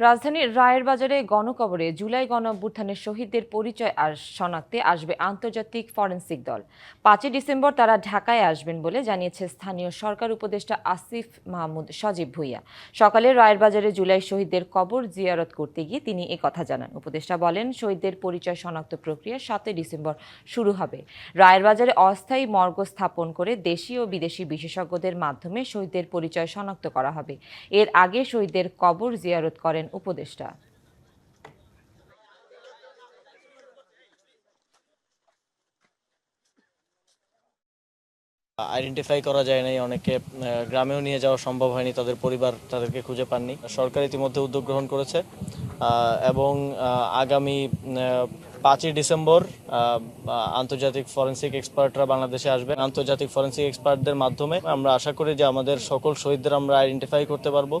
রাজধানীর রায়ের বাজারে গণকবরে জুলাই গণ অভ্যুত্থানের শহীদদের পরিচয় আর শনাক্তে আসবে আন্তর্জাতিক ফরেনসিক দল। পাঁচই ডিসেম্বর তারা ঢাকায় আসবেন বলে জানিয়েছে স্থানীয় সরকার উপদেষ্টা আসিফ মাহমুদ সজীব ভুইয়া। সকালে রায়ের বাজারে জুলাই শহীদদের কবর জিয়ারত করতে গিয়ে তিনি এ কথা জানান। উপদেষ্টা বলেন, শহীদদের পরিচয় শনাক্ত প্রক্রিয়া সাতই ডিসেম্বর শুরু হবে। রায়ের বাজারে অস্থায়ী মর্গ স্থাপন করে দেশি ও বিদেশি বিশেষজ্ঞদের মাধ্যমে শহীদদের পরিচয় শনাক্ত করা হবে। এর আগে শহীদদের কবর জিয়ারত করেন উপদেষ্টা। আইডেন্টিফাই করা যায় নাই অনেকে গ্রামেও নিয়ে যাওয়া সম্ভব হয়নি, তাদের পরিবার তাদেরকে খুঁজে পাননি। সরকার ইতিমধ্যে উদ্যোগ গ্রহণ করেছে এবং আগামী পাঁচই ডিসেম্বর আন্তর্জাতিক ফরেন্সিক এক্সপার্টরা বাংলাদেশে আসবেন। আন্তর্জাতিক ফরেন্সিক এক্সপার্টদের মাধ্যমে আমরা আশা করি যে আমাদের সকল শহীদদের আমরা আইডেন্টিফাই করতে পারব।